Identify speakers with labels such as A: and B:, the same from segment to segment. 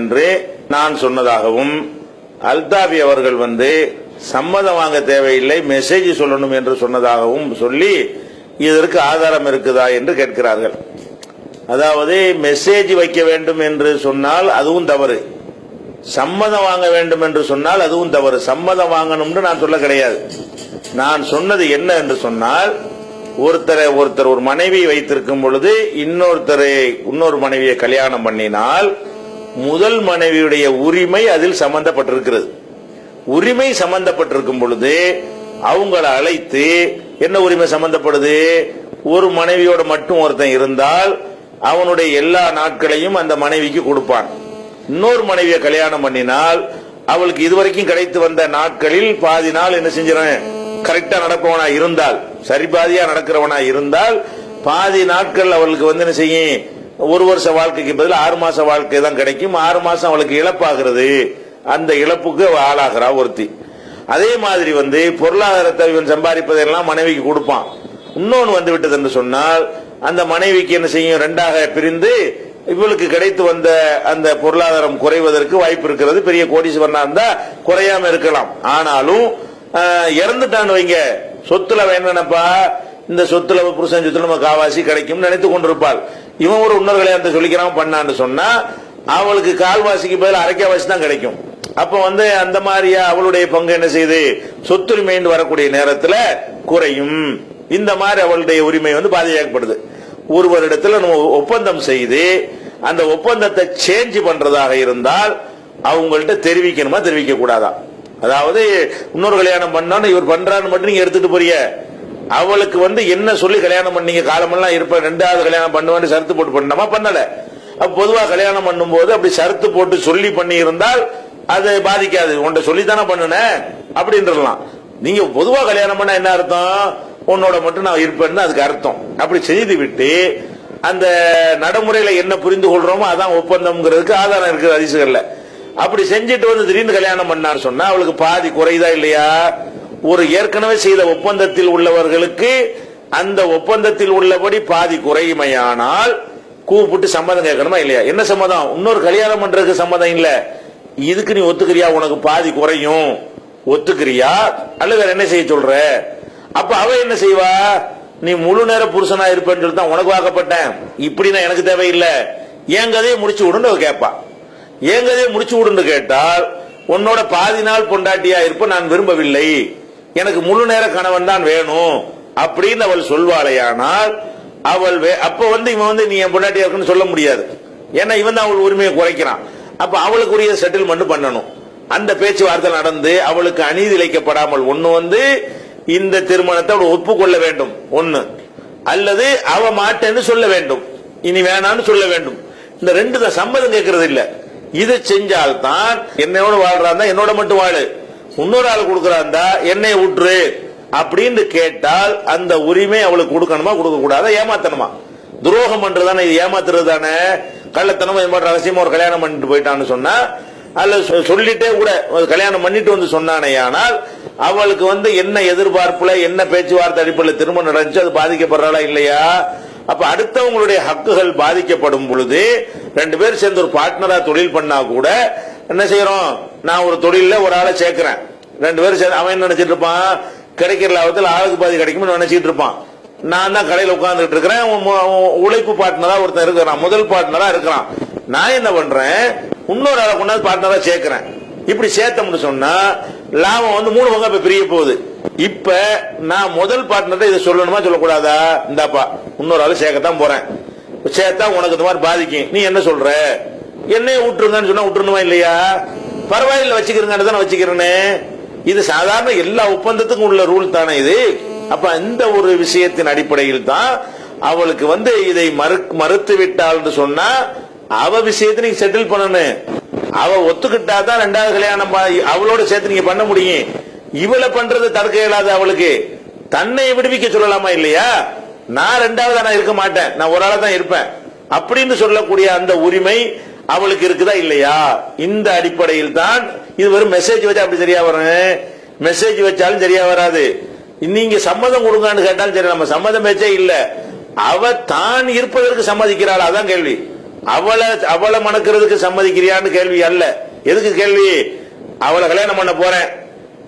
A: என்று நான் சொன்னதாகவும் அல்தாபி அவர்கள் வந்து சம்மதம் வாங்க தேவையில்லை மெசேஜ் சொல்லணும் என்று சொன்னதாகவும் சொல்லி இதற்கு ஆதாரம் இருக்குதா என்று கேட்கிறார்கள். அதாவது மெசேஜ் வைக்க வேண்டும் என்று சொன்னால் அதுவும் தவறு. சம்மதம் வாங்க வேண்டும் என்று சொன்னால் அதுவும் தவறு. சம்மதம் வாங்கணும்னு நான் சொல்ல கிடையாது. நான் சொன்னது என்ன என்று சொன்னால் ஒருத்தரை ஒருத்தர் ஒரு மனைவி வைத்திருக்கும் பொழுது இன்னொருத்தரை இன்னொரு மனைவியை கல்யாணம் பண்ணினால் முதல் மனைவியுடைய உரிமை அதில் சம்பந்தப்பட்டிருக்கிறது. உரிமை சம்பந்தப்பட்டிருக்கும் பொழுது அவங்கள அழைத்து என்ன உரிமை சம்பந்தப்படுது? ஒரு மனைவியோட மட்டும் ஒருத்தன் இருந்தால் அவனுடைய எல்லா நாட்களையும் அந்த மனைவிக்கு கொடுப்பான். இன்னொரு மனைவியை கல்யாணம் பண்ணினால் அவளுக்கு இதுவரைக்கும் கிடைத்து வந்த நாட்களில் பாதி நாள் என்ன செஞ்சிடறேன் கரெக்டா நடப்பவனா இருந்தால் சரிபாதியா நடக்கிறவனா இருந்தால் பாதி நாட்கள் அவளுக்கு வந்து என்ன செய்யும்? ஒரு வருஷ வாழ்க்கைக்கு பதில் ஆறு மாச வாழ்க்கை தான் கிடைக்கும். ஆறு மாசம் அவளுக்கு இழப்பாகிறது. அந்த இழப்புக்கு ஆளாகிறா ஒருத்தி. அதே மாதிரி வந்து பொருளாதாரத்தை இவன் சம்பாதிப்பதெல்லாம் மனைவிக்கு கொடுப்பான். இன்னொன்று வந்து விட்டது என்று சொன்னால் அந்த மனைவிக்கு என்ன செய்யும்? ரெண்டாக பிரிந்து இவளுக்கு கிடைத்து வந்த அந்த பொருளாதாரம் குறைவதற்கு வாய்ப்பு இருக்கிறது. பெரிய கோடீஸ்வரனா இருந்தா குறையாம இருக்கலாம். ஆனாலும் இறந்துட்டான் இறந்துட்டான்னு வைங்க. சொத்துல வேணப்பா இந்த சொத்துல புருஷன் சொத்துல நம்ம காவாசி கிடைக்கும் நினைத்து கொண்டிருப்பாள். இவன் ஒரு இன்னொரு கல்யாணத்தை சொல்லிக்கிறான் பண்ணான்னு சொன்னா அவளுக்கு கால்வாசிக்கு பதில் அரைக்காவாசி தான் கிடைக்கும். அப்ப வந்து அந்த மாதிரியா அவளுடைய பங்கு என்ன செய்யுது சொத்துரிமைன்னு வரக்கூடிய நேரத்துல குறையும். இந்த மாதிரி அவளுடைய உரிமை வந்து பாதுகாக்கப்படுது ஒருவரிடத்துல நம்ம ஒப்பந்தம் செய்து அந்த ஒப்பந்தத்தை சேஞ்ச் பண்றதாக இருந்தால் அவங்கள்ட்ட தெரிவிக்கணுமா தெரிவிக்க கூடாதா? அதாவது இன்னொரு கல்யாணம் பண்ணான்னு இவர் பண்றான்னு மட்டும் நீங்க எடுத்துட்டு போறீங்க. அவளுக்கு வந்து என்ன சொல்லி கல்யாணம் பண்ணீங்க? காலமெல்லாம் இருப்ப ரெண்டாவது கல்யாணம் பண்ணுவேன்னு சருத்து போட்டு பண்ணமா பண்ணல. பொதுவா கல்யாணம் பண்ணும்போது அப்படி சருத்து போட்டு சொல்லி பண்ணி இருந்தால் அது பாதிக்காது. உன்கிட்ட சொல்லி தானே பண்ணுன? அப்படின்றலாம். நீங்க பொதுவா கல்யாணம் பண்ண என்ன அர்த்தம்? உன்னோட மட்டும் நான் இருப்பேன்னு அதுக்கு அர்த்தம். அப்படி செய்து விட்டு அந்த நடைமுறையில என்ன புரிந்து கொள்றோமோ அதான் ஒப்பந்தம்ங்கிறதுக்கு ஆதாரம் இருக்குது அதிசகர்ல அப்படி செஞ்சுட்டு வந்து திடீர்னு கல்யாணம் பண்ணான்னு சொன்னா அவளுக்கு பாதி குறையுதா இல்லையா? ஒரு ஏற்கனவே செய்த ஒப்பந்தத்தில் உள்ளவர்களுக்கு அந்த ஒப்பந்தத்தில் உள்ளபடி பாதி குறையுமையானால் கூப்பிட்டு சம்மதம் கேட்கணுமா இல்லையா? என்ன சம்மதம்? இன்னொரு கல்யாணம் பண்றதுக்கு சம்மதம் இல்ல. இதுக்கு நீ ஒத்துக்கிறியா? உனக்கு பாதி குறையும். ஒத்துக்கிறியா? அல்லது என்ன செய்ய சொல்ற? அப்ப அவ என்ன செய்வா? நீ முழு நேர புருஷனா இருப்பேன்னு சொல்லி தான் உனக்கு வாக்கப்பட்டேன் இப்படி நான் எனக்கு தேவையில்லை. என் கதையை முடிச்சு விடுன்னு கேட்பா. என் கதையை முடிச்சு விடுன்னு கேட்டால் உன்னோட பாதி நாள் பொண்டாட்டியா இருப்ப நான் விரும்பவில்லை. எனக்கு முழு நேர கணவன் தான் வேணும் அப்படின்னு அவள் சொல்வாளையானால் அவள் வே- அப்ப வந்து இவன் வந்து நீ என் பொண்டாட்டி இருக்குன்னு சொல்ல முடியாது. ஏன்னா இவன் தான் அவள் உரிமையை குறைக்கிறான். அப்ப அவளுக்குரிய செட்டில்மெண்ட் பண்ணணும். அந்த பேச்சுவார்த்தை நடந்து அவளுக்கு அநீதி இழைக்கப்படாமல் ஒண்ணு வந்து இந்த திருமணத்தை அவள் ஒப்புக்கொள்ள வேண்டும் ஒண்ணு. அல்லது அவ மாட்டேன்னு சொல்ல வேண்டும். இனி வேணான்னு சொல்ல வேண்டும். இந்த ரெண்டு சம்மதம் கேட்கறது இல்ல. இது செஞ்சால்தான் என்னோட வாழ்றான் என்னோட மட்டும் வாழு. இன்னொரு ஆள் கொடுக்கறாந்தா என்னை விட்டுரு அப்படின்னு கேட்டால் அந்த உரிமை அவளுக்கு கொடுக்கணுமா கொடுக்க கூடாதா ஏமாத்தணுமா? துரோகம் பண்றதானே இது ஏமாத்துறது தானே? கள்ளத்தனமா இது மாதிரி ரகசியமா ஒரு கல்யாணம் பண்ணிட்டு போயிட்டான்னு சொன்னா அல்ல சொ- சொல்லிட்டே கூட ஒரு கல்யாணம் பண்ணிட்டு வந்து சொன்னானே ஆனால் அவளுக்கு வந்து என்ன எதிர்பார்ப்புல என்ன பேச்சுவார்த்தை அடிப்படையில் திரும்ப நடந்துச்சு அது பாதிக்கப்படுறாளா இல்லையா? அப்ப அடுத்தவங்களுடைய ஹக்குகள் பாதிக்கப்படும் பொழுது ரெண்டு பேரும் சேர்ந்து ஒரு பார்ட்னரா தொழில் பண்ணா கூட என்ன செய்யறோம்? நான் ஒரு தொழில ஒரு ஆளை சேர்க்கிறேன். ரெண்டு பேரும் அவன் என்ன நினைச்சிட்டு இருப்பான்? கிடைக்கிற லாபத்தில் ஆளுக்கு பாதி கிடைக்கும்னு நினைச்சிட்டு இருப்பான். நான் தான் கடையில் உட்கார்ந்துட்டு இருக்கிறேன். உழைப்பு பார்ட்னரா ஒருத்தன் இருக்கிறான். முதல் பார்ட்னரா இருக்கிறான். நான் என்ன பண்றேன்? இன்னொரு ஆளை கொண்டாந்து பார்ட்னரா சேர்க்கிறேன். இப்படி சேர்த்தோம்னு சொன்னா லாபம் வந்து மூணு பங்கா இப்ப பிரிய போகுது. இப்ப நான் முதல் பார்ட்னர் இதை சொல்லணுமா சொல்லக்கூடாதா? இந்தாப்பா இன்னொரு ஆள் சேர்க்கத்தான் போறேன். சேர்த்தா உனக்கு இந்த மாதிரி பாதிக்கும். நீ என்ன சொல்ற? என்னைய விட்டுருங்கன்னு சொன்னா விட்டுருணுமா இல்லையா? பரவாயில்ல வச்சுக்கிறேங்கன்னு தானே வச்சுக்கிறேன்னு. இது சாதாரண எல்லா ஒப்பந்தத்துக்கும் உள்ள ரூல் தானே இது. அப்ப இந்த ஒரு விஷயத்தின் அடிப்படையில் தான் அவளுக்கு வந்து இதை மறு மறுத்து விட்டாள்னு சொன்னா அவ விஷயத்தை நீங்க செட்டில் பண்ணணும். அவ ஒத்துக்கிட்டா தான் ரெண்டாவது கல்யாணம் அவளோட சேர்த்து நீங்க பண்ண முடியும். இவளை பண்றது தடுக்க இயலாது அவளுக்கு. தன்னை விடுவிக்க சொல்லலாமா இல்லையா? நான் ரெண்டாவது நான் இருக்க மாட்டேன். நான் ஒரு ஆளா தான் இருப்பேன். அப்படின்னு சொல்லக்கூடிய அந்த உரிமை அவளுக்கு இருக்குதா இல்லையா? இந்த அடிப்படையில் தான் இது வெறும் மெசேஜ் வச்சா அப்படி சரியா வரும். மெசேஜ் வச்சாலும் சரியா வராது. நீங்க சம்மதம் கொடுங்கன்னு கேட்டாலும் சரி நம்ம சம்மதம் வச்சே இல்ல. அவ தான் இருப்பதற்கு சம்மதிக்கிறாள் அதான் கேள்வி. அவளை அவளை மணக்கிறதுக்கு சம்மதிக்கிறியான்னு கேள்வி அல்ல. எதுக்கு கேள்வி? அவளை கல்யாணம் பண்ண போறேன்.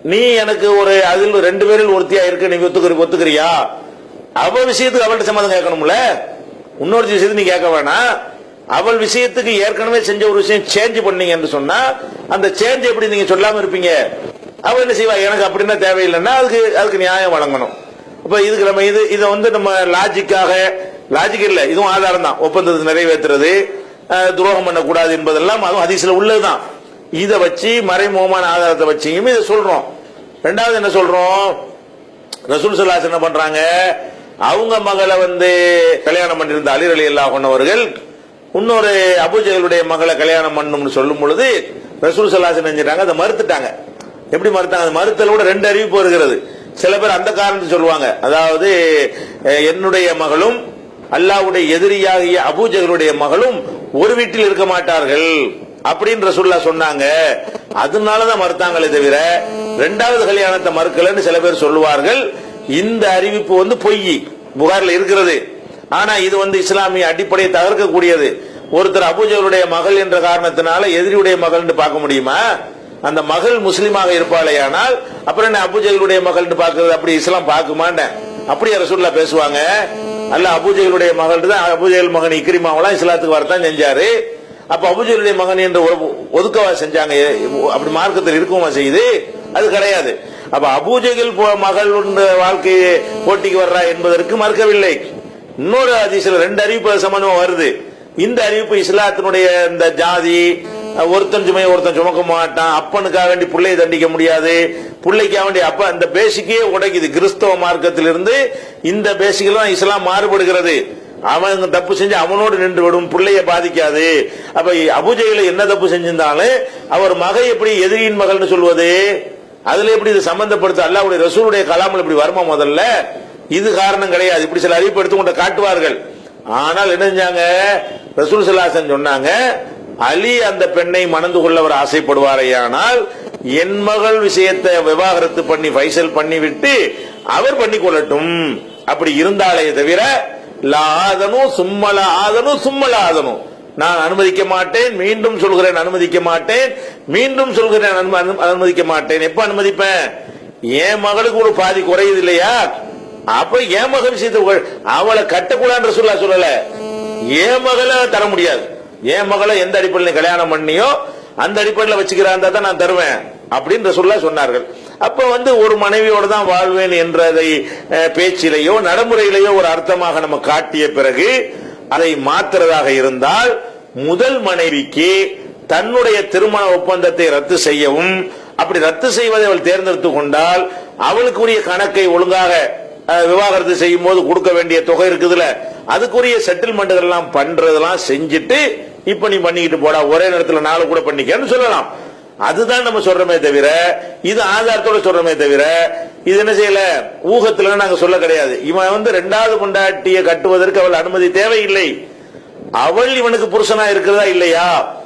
A: நீ எனக்கு ஒரு அதில் ரெண்டு பேரில் ஒருத்தியா இருக்கு நீ ஒத்துக்கிற ஒத்துக்கிறியா? அவ விஷயத்துக்கு அவள்கிட்ட சம்மதம் கேட்கணும்ல? இன்னொரு விஷயத்துக்கு நீ கேட்க வேணாம். அவள் விஷயத்துக்கு ஏற்கனவே செஞ்ச ஒரு விஷயம் சேஞ்ச் பண்ணீங்க என்று சொன்னா அந்த சேஞ்ச் எப்படி நீங்க சொல்லாம இருப்பீங்க? அவ என்ன செய்வா? எனக்கு அப்படின்னா தேவையில்லைன்னா அதுக்கு அதுக்கு நியாயம் வழங்கணும். இப்ப இதுக்கு நம்ம இது இதை வந்து நம்ம லாஜிக்காக லாஜிக் இல்ல இதுவும் ஆதாரம் தான். ஒப்பந்தத்தை நிறைவேற்றுறது துரோகம் பண்ணக்கூடாது என்பதெல்லாம் அதுவும் அதிசல உள்ளதுதான். இதை வச்சு மறைமுகமான ஆதாரத்தை வச்சியும் இதை சொல்றோம். ரெண்டாவது என்ன சொல்றோம்? ரசூல் சல்லாஸ் என்ன பண்றாங்க? அவங்க மகளை வந்து கல்யாணம் பண்ணியிருந்த அலிர் அலி அல்லா கொண்டவர்கள் இன்னொரு அபுஜகளுடைய மகளை கல்யாணம் பண்ணணும்னு சொல்லும் பொழுது ரசூல் சல்லாஸ் நினைஞ்சிட்டாங்க அதை மறுத்துட்டாங்க. எப்படி மறுத்தாங்க? மறுத்தல் கூட ரெண்டு அறிவிப்பு வருகிறது. சில பேர் அந்த காரணத்தை சொல்லுவாங்க. அதாவது என்னுடைய மகளும் அல்லாவுடைய எதிரியாகிய அபூஜகளுடைய மகளும் ஒரு வீட்டில் இருக்க மாட்டார்கள் அப்படின்னு ரசூல்லா சொன்னாங்க. அதனாலதான் மறுத்தாங்களே தவிர ரெண்டாவது கல்யாணத்தை மறுக்கலன்னு சில பேர் சொல்லுவார்கள். இந்த அறிவிப்பு வந்து பொய். புகார்ல இருக்கிறது. ஆனா இது வந்து இஸ்லாமிய அடிப்படையை தகர்க்கக்கூடியது. ஒருத்தர் அபூஜகளுடைய மகள் என்ற காரணத்தினால எதிரியுடைய மகள்னு பார்க்க முடியுமா? அந்த மகள் முஸ்லீமாக இருப்பாளேயானால் அப்புறம் என்ன அபுஜகளுடைய மகள்னு பார்க்கறது அப்படி இஸ்லாம் பார்க்குமாண்டேன் அப்படியே ரசூல்லா பேசுவாங்க. அல்ல அபுஜகளுடைய மகள் தான் அபுஜகல் மகன் இக்ரிமாவெல்லாம் இஸ்லாத்துக்கு வரத்தான் செஞ்சாரு. அப்ப அபூஜலுடைய மகன் என்று ஒதுக்கவா செஞ்சாங்க? அப்படி மார்க்கத்தில் இருக்கவா செய்யுது அது கிடையாது. அப்ப அபூஜைகள் மகள் வாழ்க்கையை போட்டிக்கு வர்றா என்பதற்கு மறுக்கவில்லை. இன்னொரு அதிசயம் ரெண்டு அறிவிப்பு சம்பந்தமா வருது. இந்த அறிவிப்பு இஸ்லாத்தினுடைய இந்த ஜாதி ஒருத்தன் சுமையை ஒருத்தன் சுமக்க மாட்டான். அப்பனுக்காக வேண்டி பிள்ளையை தண்டிக்க முடியாது. பிள்ளைக்காக வேண்டி அப்ப அந்த பேசிக்கே உடைக்குது. கிறிஸ்தவ மார்க்கத்திலிருந்து இந்த பேசிக்கெல்லாம் இஸ்லாம் மாறுபடுகிறது. அவன் தப்பு செஞ்சு அவனோடு நின்று விடும். பிள்ளைய பாதிக்காது. அப்ப அபுஜையில என்ன தப்பு செஞ்சிருந்தாலும் அவர் மகை எப்படி எதிரியின் மகள்னு சொல்வது? அதுல எப்படி இது சம்பந்தப்படுத்த? அல்லாவுடைய ரசூலுடைய கலாமல் இப்படி வருமா முதல்ல? இது காரணம் கிடையாது. இப்படி சில அறிவிப்பு எடுத்து கொண்டு காட்டுவார்கள். ஆனால் என்ன செஞ்சாங்க? ரசூல் சலாசன் சொன்னாங்க அலி அந்த பெண்ணை மணந்து கொள்ளவர் ஆசைப்படுவாரையானால் என் மகள் விஷயத்தை விவாகரத்து பண்ணி பைசல் பண்ணி விட்டு அவர் பண்ணி கொள்ளட்டும். அப்படி இருந்தாலே தவிர லாதனும் சும்மல ஆதனும் சும்மல ஆதனும் நான் அனுமதிக்க மாட்டேன் மீண்டும் சொல்கிறேன் அனுமதிக்க மாட்டேன் மீண்டும் சொல்கிறேன் அனும- அனுமதிக்க மாட்டேன். எப்ப அனுமதிப்பேன்? என் மகளுக்கு ஒரு பாதி குறையுது இல்லையா? அப்ப என் மகன் செய்த அவளை கட்டக்கூடாதுன்ற சொல்ல சொல்லல. என் மகளை தர முடியாது. என் மகளை எந்த அடிப்படையில் கல்யாணம் பண்ணியோ அந்த அடிப்படையில் வச்சுக்கிறாந்தா தான் நான் தருவேன். அப்படின்னு சொல்ல சொன்னார்கள். அப்ப வந்து ஒரு மனைவியோட தான் வாழ்வேன் என்றதை பேச்சிலேயோ நடைமுறையிலேயோ ஒரு அர்த்தமாக நம்ம காட்டிய பிறகு அதை மாத்துறதாக இருந்தால் முதல் மனைவிக்கு தன்னுடைய திருமண ஒப்பந்தத்தை ரத்து செய்யவும் அப்படி ரத்து செய்வதை அவள் தேர்ந்தெடுத்து கொண்டால் அவளுக்குரிய கணக்கை ஒழுங்காக விவாகரத்து செய்யும் போது கொடுக்க வேண்டிய தொகை இருக்குதுல அதுக்குரிய செட்டில்மெண்ட் எல்லாம் பண்றதெல்லாம் செஞ்சுட்டு இப்ப நீ பண்ணிக்கிட்டு போடா ஒரே நேரத்தில் நாலு கூட பண்ணிக்கன்னு சொல்லலாம். அதுதான் நம்ம சொல்றோமே தவிர இது ஆதாரத்தோட சொல்றோமே தவிர இது என்ன செய்யல? ஊகத்துல நாங்க சொல்ல கிடையாது. இவன் வந்து ரெண்டாவது கொண்டாட்டிய கட்டுவதற்கு அவள் அனுமதி தேவையில்லை. அவள் இவனுக்கு புருஷனா இருக்கிறதா இல்லையா?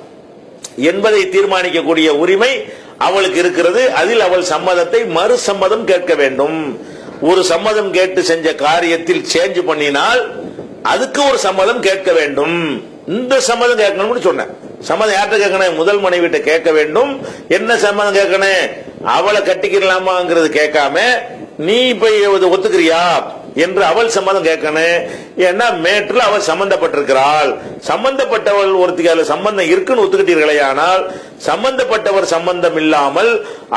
A: என்பதை தீர்மானிக்கக்கூடிய உரிமை அவளுக்கு இருக்கிறது. அதில் அவள் சம்மதத்தை மறு சம்மதம் கேட்க வேண்டும். ஒரு சம்மதம் கேட்டு செஞ்ச காரியத்தில் சேஞ்ச் பண்ணினால் அதுக்கு ஒரு சம்மதம் கேட்க வேண்டும். இந்த சம்மதம் கேட்கணும்னு சொன்னேன். சம்மதம் யார்கிட்ட கேட்கணும்? முதல் மனைவிட்ட கேட்க வேண்டும். என்ன சம்மதம் கேட்கணும்? அவளை கட்டிக்கலாமாங்கிறது கேட்காம நீ இப்ப இதை ஒத்துக்கிறியா? என்று அவள் சம்மதம் கேட்கணும் ஏன்னா மேட்டில் அவள் சம்பந்தப்பட்டிருக்கிறாள் சம்பந்தப்பட்டவள் ஒருத்திக்கு அதில் சம்பந்தம் இருக்குன்னு ஒத்துக்கிட்டீர்களே ஆனால் சம்பந்தப்பட்டவர் சம்பந்தம் இல்லாமல்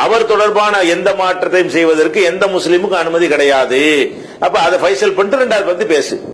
A: அவர் தொடர்பான எந்த மாற்றத்தையும் செய்வதற்கு எந்த முஸ்லீமுக்கும் அனுமதி கிடையாது. அப்ப அதை ஃபைசல் பண்ணிட்டு ரெண்டாவது பத்தி பேசு.